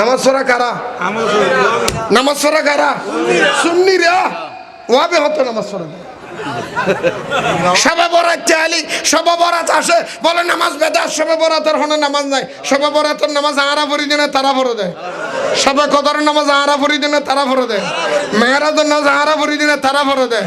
নামাজ পড়া কারা? নামাজ পড়া কারা? সুন্নি রে ওয়াবে হতো নামাজ পড়া সবে বরাত চালি সবে বরাত আসে বলে নামাজ বেদা সবে বরাতের হনে নামাজ নাই। সবে বরাতের নামাজ ভরি দিনে তারা ভরে দেয়। সবে কদরের নামাজ আরা ভরি দিনে তারা ভরে দেয়। মেয়েরাদের নামাজ আরা ভরি দিনে তারা ভরে দেয়।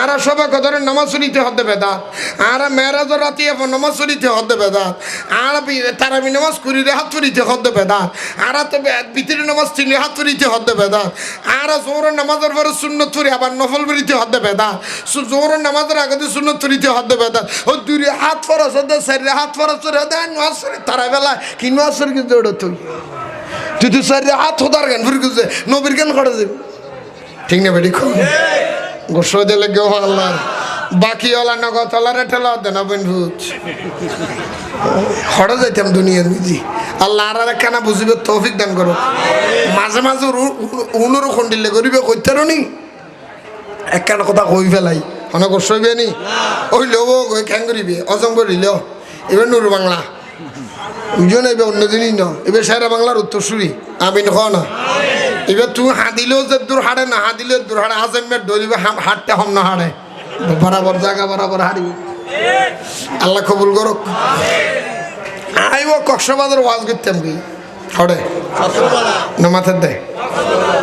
আর সবে কদরের নামাজ শুনিতে হতে বেদাত। আর মেয়েরাজ রাতি নামাজ শুনিতে হতে বেদাত। আর তারাবি নামাজ কুড়িরে হাত ফুরিতে হতে বেদাত। আর তো বিতির নামাজ চিনি হাত ফুরিতে হতে বেদাত। আর জোরের নামাজের পরে সুন্নত ফুরি আবার নফল ফুরিতে হতে বেদাত। জোরের নামাজের আগে সুন্নত ফুরিতে হতে বেদাত। ও দুই হাত ফরস হতে সাইডে হাত ফরস দেয় নামাজ ফুরি তারা বেলা কি ফুরি কিন্তু ওটা তুই? তুই তুই সাইডে হাত হোদার গান ফুরি নবীর গান করে দেবে ঠিক না বেটি? খুব গোসল দিলে কেউ আল্লাহ বাকি ওলা নগদ হড়ে যাইতাম দুনিয়ার মিজি আল্লাহ আর একখানা বুঝিবে তৌফিক দান করো মাঝে মাঝে উনুর খন্ডিলে করিবে কইতারো নি একখানা কথা কই ফেলাই। অনেক সইবে নি? ওই লব গই খ্যাং করিবে। অজং করিল এবার নুর বাংলা। বুঝো এবার অন্য দিনই ন। এবার সারা বাংলার উত্তরসূরি। আমি নখ না? এবার তুই হাদিলেও যে দূর হাড়ে না, হাদিলেও দূর হাড়ে হাজেমের ডরিবে হাঁটতে হম না হাড়ে বরাবর জায়গা, বরাবর হারিবে আল্লাহ কবুল করুক। আইব, কক্সবাজার ওয়াজ করতাম কি? হড়ে না, মাথার দেয়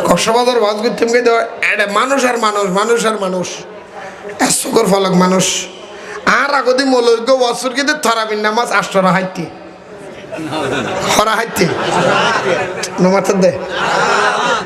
কক্সবাজার ওয়াজ করতাম কি? এটা মানুষ আর মানুষ মানুষ আর মানুষ। এসকর ফলক মানুষ। আর আগদি মলৈক্য বছর কিন্তু থরাবিন নামাজ আষ্টরা হাইতে। হরা হাইতে। নমাথার দে।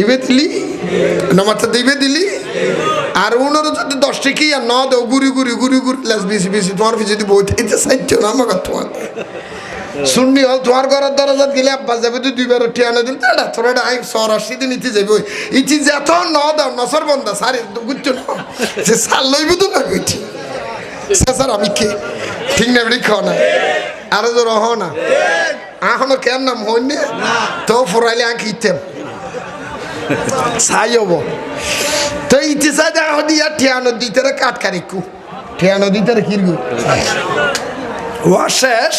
এবার দিলি নমাতে দিবে দিলি আর উনারও যদি দশ টিকি আর ন দেও গুড়ি গুড়ি গুড়ি গুড়ি লাস বেশি বেশি, তোমার যদি বই থাকতে সাহায্য না আমাকে তোমার। শুননি হল তোমার ঘরের দরজাত গেলে আব্বা যাবে, তুই দুইবার ঠিয়ানো দিল তাড়া তোর এটা আই সর আসিতে নিতে যাবে ইতি যেত ন দাও নসর বন্ধা, সারে বুঝছ না। সে সার লইব তো না কইছি স্যার আমি কে? ঠিক না বেড়ি খাও না। আরও তো রহ না। এখনও কেন নাম হইনি? তো ফুরাইলে আঁকি ইতেম। হব। তো ইতি চাই দেখা দিয়া ঠিয়ানো দিতে কাট কারিকু ঠিয়ানো দিতে কিরগু ওয়া শেষ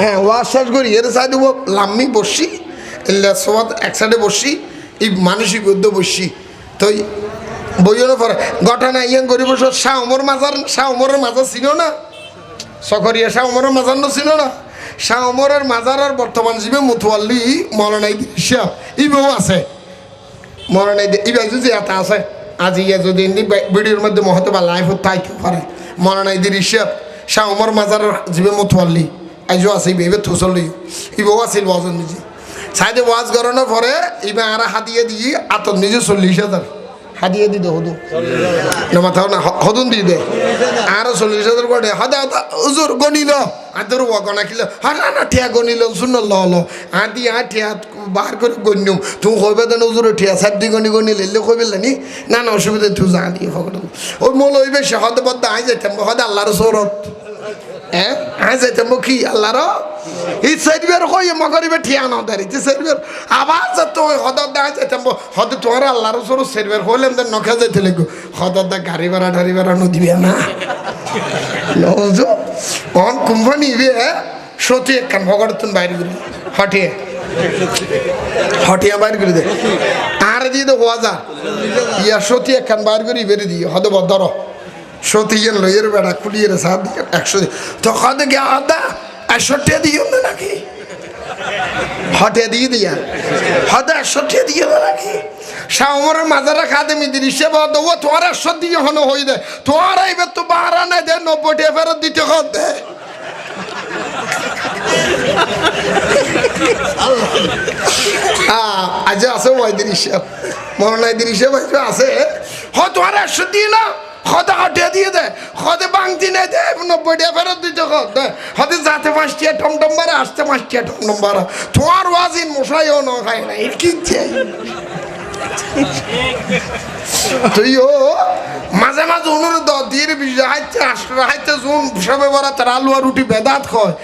হ্যাঁ ওয়া করি এর সাইডে লাম্মি বসি সোয়াদ এক সাইডে বসি এই মানসিক গদ্য বসি তো বইয়ের পরে ঘটনা ইয়াং গরিব শাহ উমর মাজার শাহ মাজার ছিল না? সকরিয়া শাহ উমরের মাজার ছিল না? শাহ উমরের মাজারের বর্তমান জীবে মুতুয়াল্লি মরণাই হিসাব ইবেও আছে। মরণাই ইবে যদি এটা আছে। আজি ইয়ে যদি ভিডিওর মধ্যে মহতো বা লাইফ থাকতে পারে। মরণাই দি হিসাব শাহ উমর মাজারের জীবে মুতুয়াল্লি আইজও আছে ইবে ইবে থুসল্লি। ইবেও আছিল ওয়াজন নিজে। সাইডে ওয়াজ করানোর পরে ইবে আর হাতিয়ে দিয়ে আতর নিজে চল্লিশ হাজার। হাতিয়ে দিতে হদু। না মাথাও না হদুন দিয়ে দে আরও চল্লিশ হাজার করে হদা উজুর গনিল আদর ওয়া গনা খিল হা না, ঠিয়া গনিল শুন ল আদি, আ, ঠিয়া বার করে গণ্যম। তুই কইবে দেন উজুর ঠিয়া সাত দি গনি গনি লেলে কইবে নি, না, অসুবিধা তুই দিয়ে ফকট ওই মোল হইবে সে হদ বদ্ধ আই যাইতাম, হদ আল্লাহর সৌরত হ্যাঁ আই যাইতাম কি আল্লাহর এই সাইডবের কই মগরিবে ঠিয়া না দাঁড়ি তুই সাইডবের আবার যত হদ দা যাইতাম হদ তোমার আল্লাহর সৌরত সাইডবের হইলাম দেন নখা যাইতে লাগো হদ দা গাড়ি ভাড়া ঢাড়ি ভাড়া নদিবে না অন কোম্পানি বে সত্যি একখান ভগড়তুন বাইরে করি হটিয়ে হটিয়া বাইর করে দে আর দিয়ে দে হওয়া যা ইয়া সত্যি একখান বাইর করি বেরিয়ে দিয়ে হদে বদর সত্যি ইয়েন লইয়ের বেড়া রে সাত দিয়ে একশো তো হদে গে আদা? একষট্টি দিও না নাকি? হটে দিয়ে দিয়া। হদে একষট্টি দিয়ে না নাকি? শাহমরের মাজারা খাদে মিদির হিসেবে ও তোমার একশো দিয়ে হনো হই দে। তোমার এইবার তো নাই দে দে। আজ আছে হিসাব। আজ আছে। হ হতে হটিয়ে দিয়ে দে হতে বাংতি নেই দে, নব্বই টাকা ফেরত দিতে কর, দে। হতে যাতে পাঁচটিয়া টমটম বারে আসতে পাঁচটিয়া টমটম বারে তোমার ওয়াজিন মশাইও ন খায় না এর কি চাই তুইও মাঝে মাঝে উনুর দ দিয়ে বিজয় হাইতে আসলে, হাইতে জুন, সবে বড় তার আলু আর রুটি বেদাত খয়।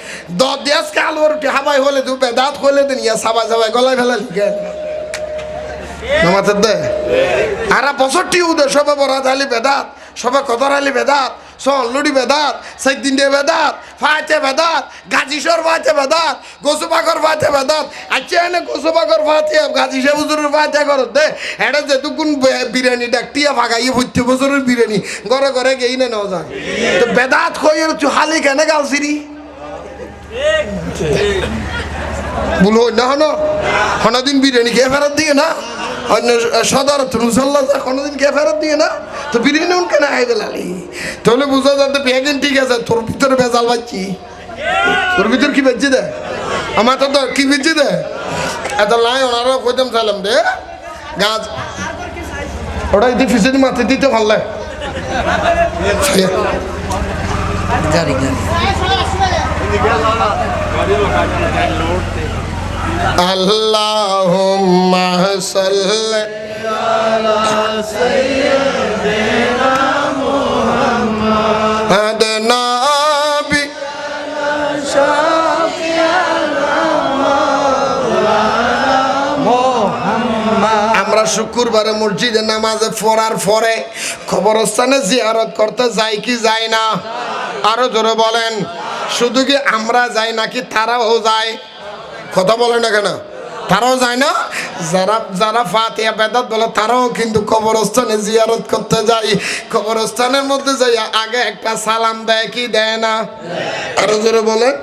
দ দেশকে আলু আর রুটি হাবাই হলে তুই বেদাত হলে দিন, ইয়া সাবাই সাবাই গলায় ফেলা লিখে। নামাতে দে। আর বছরটি উদে সবে বড় হালি বেদাত। সবে কদর হালি বেদাত সল্লুডি বেদাত সাইদিন দিয়ে বেদাত ফাইতে বেদাত গাজীশ্বর ফাইতে বেদাত গোসুবাগর ফাইতে বেদাত আচ্ছা এনে গোসুবাগর ফাইতে গাজীশ্বর হুজুরের ফাইতে করত দে। এটা যেটুকুন বিরিয়ানি ডাকটিয়া ভাগাইয়ে ভর্তি বছরের বিরিয়ানি ঘরে ঘরে গেই না নেওয়া যায়। তো বেদাত কই তুই হালি কেনে গালছিরি বলো না হন? হনদিন বিরিয়ানি খেয়ে ফেরত দিয়ে না? অন্য সদর মুসল্লা কোনোদিন খেয়ে ফেরত দিয়ে না, তো বিরিয়ানি উনকে না খাই গেলালি তাহলে বুঝা যাতে পেগেন ঠিক আছে, তোর ভিতরে বেজাল পাচ্ছি। তোর ভিতর কি বেচছে দে? আমার তো তো কি বেচছে দে? এত লাই ওনারও কইতাম চাইলাম দে। গাছ। ওটা যদি ফিসে মাথা দিতে ভালো লাগে اللهم صل على نبي আমরা শুক্রবারে মসজিদে নামাজে পড়ার পরে খবরস্থানে জিয়ারত করতে যাই কি যাই না আরো জোরে বলেন শুধু কি আমরা যাই নাকি তারাও যায় কথা বলে না কেন? তারাও যায় না? যারা যারা ফাতিয়া বেদাত বলে, তারাও কিন্তু কবরস্থানে জিয়ারত করতে যায়। কবরস্থানের মধ্যে যাই আগে একটা সালাম দেয়, কি দেয় না? আরও জোরে বলেন।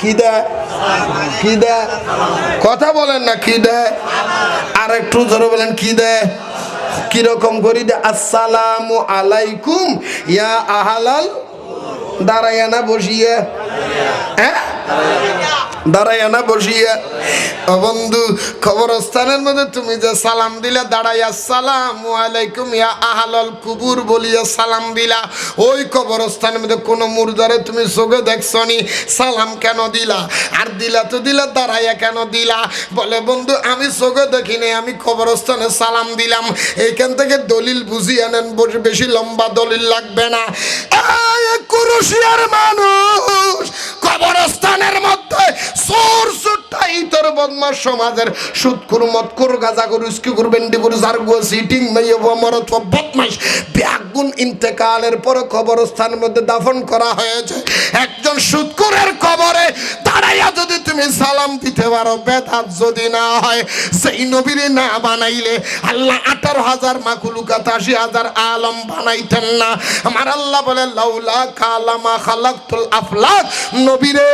কি দেয়? কি দেয়? কথা বলেন না, কি দেয়? আর একটু জোরে বলেন, কি দেয়? কীরকম করি দে আসসালামু আলাইকুম, ইয়া আহালাল দাঁড়াইয়া না বসিয়ে। হ্যাঁ? দাঁড়াইয়া না বসিয়া। ও বন্ধু খবরস্থানের মধ্যে তুমি যে সালাম দাঁড়াইয়া সালাম আলাইকুম, ইয়া কুবুর বলিয়া সালাম দিলা। ওই মধ্যে কোনো তুমি চোখে দেখছনি, সালাম কেন দিলা? আর দিলা তো দিলা, দাঁড়াইয়া কেন দিলা? বলে, বন্ধু, আমি চোখে দেখিনি আমি কবরস্থানে সালাম দিলাম। এইখান থেকে দলিল বুঝিয়ে আনেন বেশি লম্বা দলিল লাগবে না। মানুষ কবরস্থানের মধ্যে সোর সুরটা তোর বদমাস সমাজের সুৎকুর মতকুর গাজাকুর উস্কিকুর বেন্ডিকুর জারগুয়া সিটিং মেয়ে মরত বদমাস ব্যাগুন ইন্তেকালের পর কবরস্থানের মধ্যে দাফন করা হয়েছে। একজন সুৎকুরের কবরে দাঁড়াইয়া যদি তুমি সালাম দিতে পারো, বেদাত যদি না হয়, সেই নবীর না বানাইলে আল্লাহ আঠারো হাজার মাকুলুকাত আশি হাজার আলম বানাইতেন না। আমার আল্লাহ বলে, লাউলা কালামা খালাকুল আফলাক। নবীরে,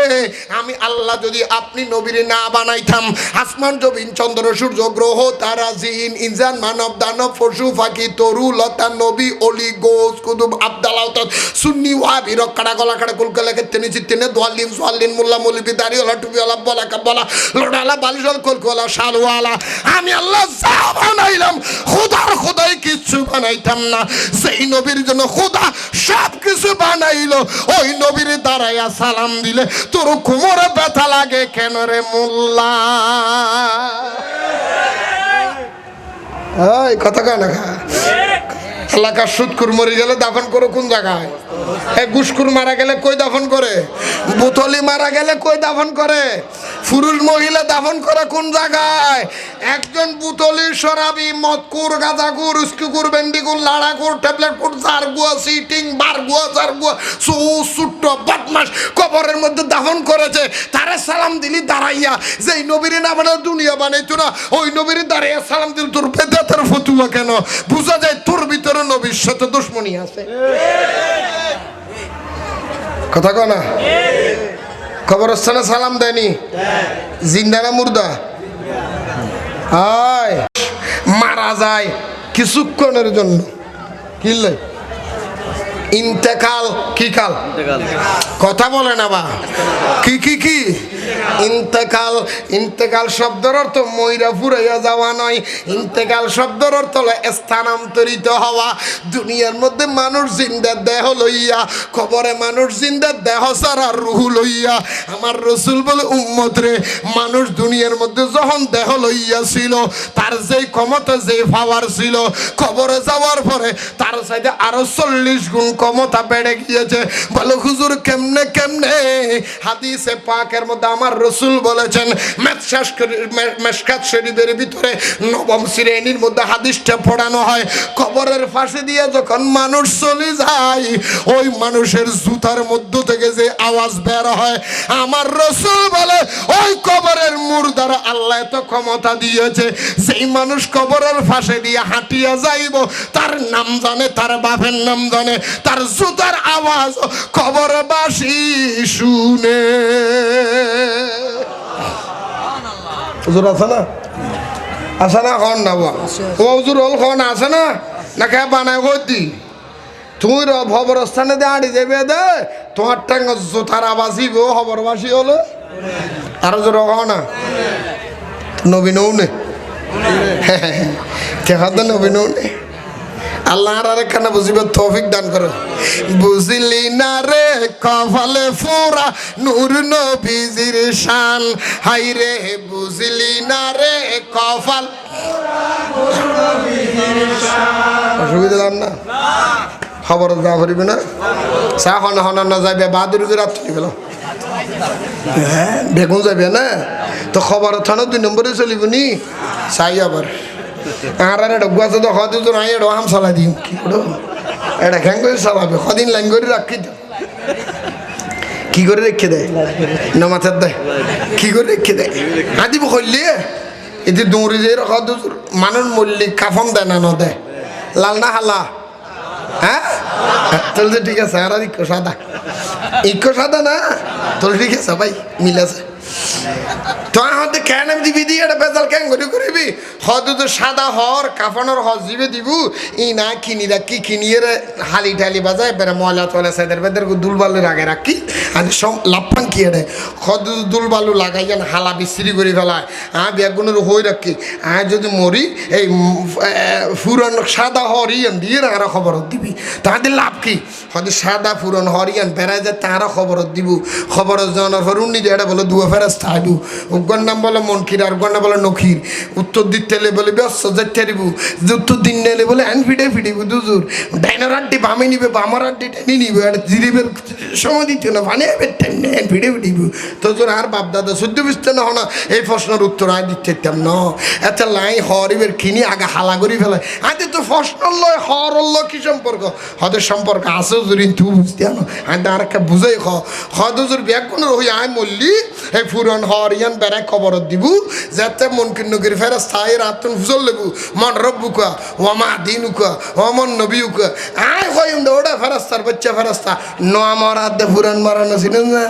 আমি আল্লাহ যদি আপনি নবীরে না বানাইতাম, আসমান জমিন, চন্দ্র, সূর্য, গ্রহ, তারা, জিন, ইনসান, মানব, দানব, পশু, পাখি, তরু, লতা, নবী, অলি, গোস, কুতুব আবদালাহ সুন্নি ওয়াবি রক্কাড়া গলা কাড়া কুলকালা কেতেনি চিত্তেনে দোয়ালিন সোয়ালিন মোল্লা, মৌলিবি দাড়িওয়ালা টুপিওয়ালা বলা কাবলা লোডালা বালিশাল কলকলা শালওয়ালা। আমি আল্লাহ যা বানাইলাম, খোদার খোদাই কিচ্ছু বানাইতাম না। সেই নবীর জন্য খোদা সব কিছু বানাইলো, ওই নবীর দাঁড়াইয়া সালাম দিলে তোর কোমরে ব্যথা লাগে কেন রে মোল্লা? কথা কয় না খা এলাকার সুৎকুর মরে গেলে দাফন করে কোন জায়গায়? গুসকুর মারা গেলে কই দাফন করে? বুতলি মারা গেলে কই দাফন করে? পুরুষ মহিলা দাফন করে কোন জায়গায়? একজন বুতলি সরাবি মদকুর গাঁজাকুর উস্কুকুর বেন্ডিকুর লাড়াকুর ট্যাবলেটকুর জারগুয়া সিটিং বারগুয়া জারগুয়া সু সুট্ট বদমাস কবরের মধ্যে দাফন করেছে। তারে সালাম দিলি, দাঁড়াইয়া। যেই নবীর না মানে দুনিয়া বানাইতো না, ওই নবীর দাঁড়াইয়া সালাম দিল, তোর বেদাতের ফতুয়া কেন? বুঝা যায় তোর ভিতরে নবীর সাথে দুশ্মনী আছে। কথা কনা কবরস্থানে সালাম দেয়নি? জিন্দা না মুর্দা? আয় মারা যায় কিছুক্ষণের জন্য। কিনলে ইন্তেকাল কি কাল? কথা বলে না বা কি কি কি? ইন্তেকাল ইন্তেকাল শব্দের অর্থ ময়রা ফুরাইয়া যাওয়া নয়। ইন্তেকাল শব্দের অর্থ হলো স্থানান্তরিত হওয়া। দুনিয়ার মধ্যে মানুষ জিন্দা দেহ লইয়া খবরে মানুষ জিন্দা দেহ সারা রুহু লইয়া। আমার রসুল বলে উম্মত রে মানুষ দুনিয়ার মধ্যে যখন দেহ লইয়া ছিল তার যেই ক্ষমতা যে পাওয়ার ছিল খবরে যাওয়ার পরে তার সাইডে আরও চল্লিশ গুণ ক্ষমতা বেড়ে গিয়েছে। বলো, হুজুর, কেমনে কেমনে? হাদিসে পাকের মধ্যে আমার রসুল বলেছেন মেসকাত শরীফের ভিতরে নবম শ্রেণির মধ্যে হাদিসটা পড়ানো হয়। কবরের পাশে দিয়ে যখন মানুষ চলে যায়, ওই মানুষের জুতার মধ্য থেকে যে আওয়াজ বের হয়, আমার রসুল বলে, ওই কবরের মুর্দার আল্লাহ এত ক্ষমতা দিয়েছে সেই মানুষ কবরের পাশে দিয়ে হাঁটিয়া যাইব, তার নাম জানে, তার বাপের নাম জানে তার জুতার আওয়াজ কবরবাসী শুনে। হুজুর আছে না? আছে না খন না ও হুজুর হল আছে না? না কে বানায় গদি তুমি খবরস্থানে দিয়ে আড়ি যাবে দে। তোমার টাঙ্গ জোতার আবাসিব খবরবাসী হলো। আরও জোর না? নবীন নে। তেহাদ নবীন নে? আল্লাহ আর একখানা বুঝিবে, তৌফিক দান করো। বুঝলি না রে কপালে ফোরা, নূর নবীজির শান। হাই রে, বুঝলি না রে কপাল। অসুবিধা দাম না? খবর যা করিবে না? চা হন হন, না যাবে বাহাদুর রাত তুলি পেলাম বেগুন যাবে না? তো খবর থানো, দুই নম্বরে চলিব নি চাই আবার। আর আর এটা গুয়াছে তো হয়তো তো নাই এটা হাম চালাই দিম, কি করো এটা খ্যাং করে চালাবে, কদিন লাইন করে রাখি তো। কি করে রেখে দেয়? না মাথার দেয়। কি করে রেখে দেয়? হাতিব করলে এতে দৌড়ে যে রাখা মানুষ মল্লিক কাফন দেয় না, ন দেয়। লাল না হালা? হ্যাঁ? তাহলে ঠিক আছে আর ইকো সাদা। ইকো সাদা না? তাহলে ঠিক আছে, ভাই, মিল আছে। তো আমাদের কেন দিবি দিয়ে এটা বেজাল কেন করে করিবি? হয়তো তো সাদা হর, কাফনের হজ দিবে দিবু। ই না কিনি রাখি কিনিয়ে রে হালি ঠালি বাজায়, বেড়ে ময়লা তলে সেদের বেদের দুল বালু রাগে রাখি আর সব লাফান কি এড়ে হদ দুল বালু লাগাই যেন হালা বিস্ত্রি করে ফেলায়। আ বেগুনের হই রাখি আ যদি মরি, এই ফুরন সাদা হরিয়ান দিয়ে আর খবর দিবি। তাদের লাভ কি? হয়তো সাদা ফুরন হরিয়ান বেড়ায় যায় তারা খবর দিব। খবর জানার পর উনি যেটা বলে দুয়া উগ্গর নাম বলে মনকির, আর নাম বলে নখির। উত্তর দিতে এলে বলে ব্যস্ত যেতে দিব যে উত্তর দিন নেলে বলে অ্যান ফিটে ফিটিব দুজুর। ডাইনার আড্ডি বামে নিবে, বামার আড্ডি টেনে নিবে, আর জিরিবের সময় দিতে না ভানে টেনে হ্যান ফিটে ফিটিব তো তোর আর বাপ দাদা শুদ্ধ বুঝতে না হনা এই প্রশ্নের উত্তর আয় দিতে ন। এত লাই হরিবের কিনি আগে হালা করি ফেলে। আজ তো প্রশ্ন লয়, হর লয় কি সম্পর্ক? হদের সম্পর্ক আছে যদি তুই বুঝতে আনো। আমি আর একটা বুঝাই খ। হদজুর কোনো হই আয় মল্লি, এই ফুরন হর ইয়ান বেড়ায় খবর দিব, যাতে মন কিন্ন করে ফেরা স্থায়ী রাতন ফুজল লেবু। মন রব্বু কা ওমা দিন উকা ওমন নবী উকা আয় হই ওটা ফেরাস্তার, বাচ্চা ফেরাস্তা। ন আমার হাতে ফুরন মারানো ছিল না! আয়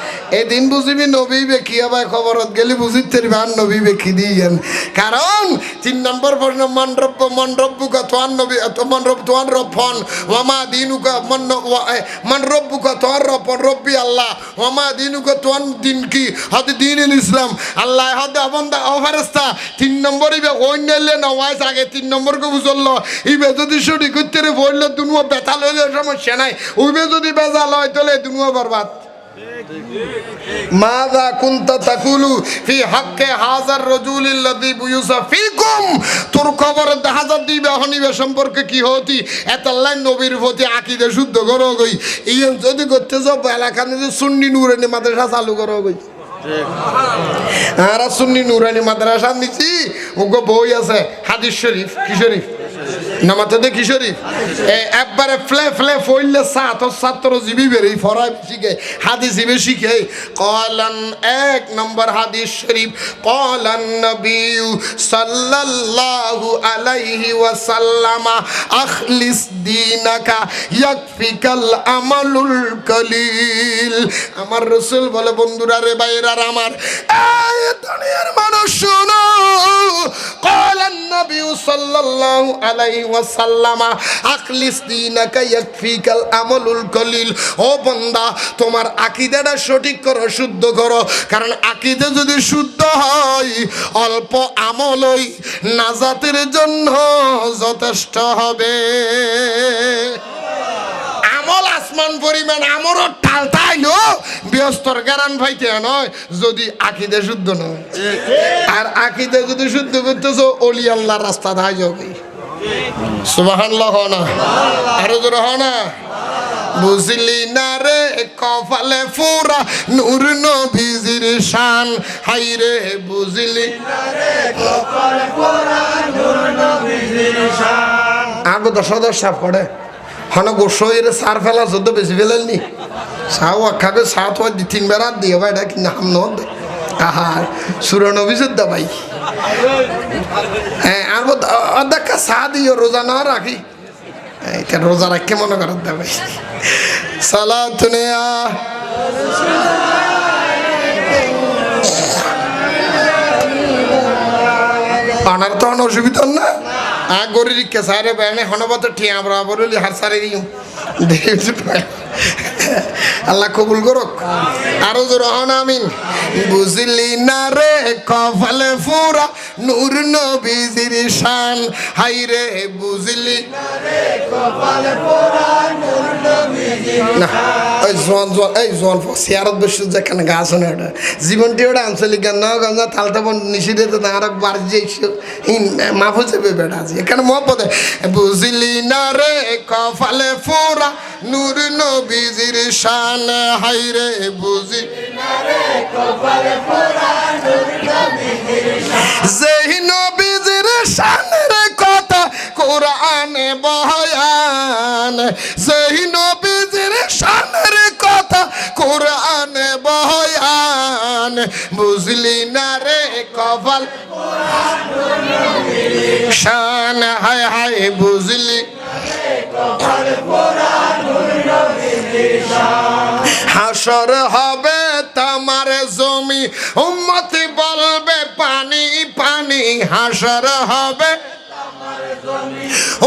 এদিন বুঝিবি নবী বেকি, আবার খবরত গেলি বুঝিত আর নবী বেকি দিয়েন। কারণ তিন নম্বর প্রশ্ন মন্ডব্য মন্ডব্যুকা তোয়ান নবী মন রব, তোয়ান রফন ওমা দিনুকা মন মন রব্বুকা তোয়ার রফন রব্বি আল্লাহ ওমা দিনুকা তোয়ান দিন কি? হতে দিন ইসলাম, আল্লাহ হতে অবন্দা অফারেস্তা তিন নম্বর ইবে না, ওয়াইস আগে তিন নম্বর কে বুঝল ইবে যদি সঠিক উত্তরে বললে দুনুয়া ব্যথা লইলে সমস্যা নাই, উইবে যদি বেজা লয় তাহলে দুনুয়া বরবাদ। মাদা কুনতা তাকুলু ফি হাক্কে হাজার রজুলিল্লাযী বুয়ুসা ফিকুম। তোর খবর হাজার দিবে হনিবে সম্পর্কে কি হতি? এতাল্লাই নবীর প্রতি আকীদা শুদ্ধ করো গই। ইয়ন যদি করতে যাও নিজে সুন্নি নূরানি মাদ্রাসা চালু করো গই। আর সুন্নি নুরানি মাদ্রাসা নিছি ওগো বই আছে হাদিস শরীফ কি শরীফ? নামাতে দেখি শরীফ? একবারে ফ্লে ফ্লে, ফইলে সাত ছাত্র জিবি বেরি ফরাই শিখে, হাদিস শিখে। কলান এক নম্বর হাদিস শরীফ, কলান নবী সাল্লাল্লাহু আলাইহি ওয়াসাল্লামা, আখলিস দীনাকা, ইয়াকফিকাল আমালুল কলিল। আমার রাসূল বলে, বন্ধুরা রে ভাইরা আমার, এই দুনিয়ার মানুষ শুনো। কলান নবী সাল্লাল্লাহু আলাইহি ওয়াসাল্লামা, আখলিস তোমার সঠিক করো, শুদ্ধ করো। কারণ আকীদা যদি শুদ্ধ হয়, অল্প আমলই নাজাতের জন্য যথেষ্ট হবে। আমল আসমান যদি শুদ্ধ নয়। আর যদি শুদ্ধ রাস্তা ধাই সুবাহান লহ না। আরও জোর হ না। বুঝলি না রে কপালে ফুরা, নূর শান। হাই রে, বুঝলি আগে দশ দশ সাপ করে। হন সার ফেলা যত বেশি ফেলেননি। সাও আখাকে সাত হয় তিন বেড়া দিয়ে ভাই, এটা কিন্তু হাম নদ আহা সুরন অভিযোগ দা ভাই। হ্যাঁ সা দিও রোজা না রাখি রোজা রাখকে মনে করার দা ভাই। সালা তুনিয়া আনার তো অসুবিধা না। আ গরি রিক্কে সারে বেড়ে হনবত ঠিয়া আমরা বলি হার সারে দিও আল্লাহ কবুল করক। আরও জোর আমিন। বুঝলি না রে কপালে ফুরা নূর নবীজির শান। হাই রে বুঝলি না ওই জোয়ান জোয়ান এই জোয়ান সিয়ারত বসে যেখানে গাছ হনে ওটা জীবনটি ওটা আঞ্চলিক গান নয় গঞ্জা তালতে বন নিষিদ্ধে তো আর বার যাইছো মাফ যাবে বেড়া আছে এখানে মহব্বতে। বুঝলি না রে কপালে ফোরা নূর নবীজির শান হাই রে বুঝি। যেই নবীজির শানের কথা কোরআনে বয়ান, যেই নবীজির শানের কথা কোরআনে বয়ান, বুঝলি না রে কপাল? শান, হায় হায়, বুঝলি হাসর হবে তোমার জমি, উম্মতি বলবে পানি পানি। হাসর হবে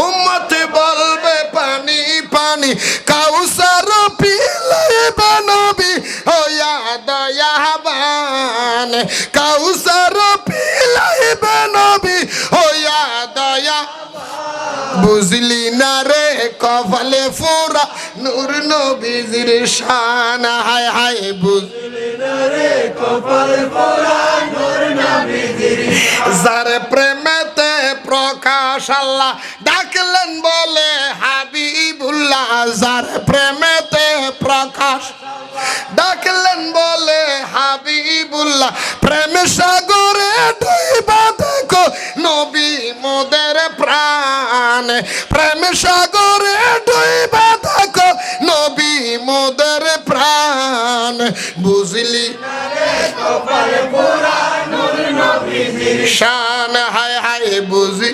উম্মতি বলবে পানি পানি। কাউসার পিলে বানবি হইয়া দয়াবান কাউসার পিলে বানবি হইয়া দয়া বুঝলি না রে কপালে ফোরা নূর নবীজির শান। হায় হায় বুঝলি যার প্রেমেতে প্রকাশ আল্লাহ ডাকলেন বলে হাবিবুল্লাহ। যার প্রেমেতে প্রকাশ ডাকলেন বলে হাবিবুল্লাহ। প্রেম প্রাণ প্রেম সাগরে ডুইবা দেখো নবী মোদের প্রাণ। বুঝলি? শান হায় হায় বুঝি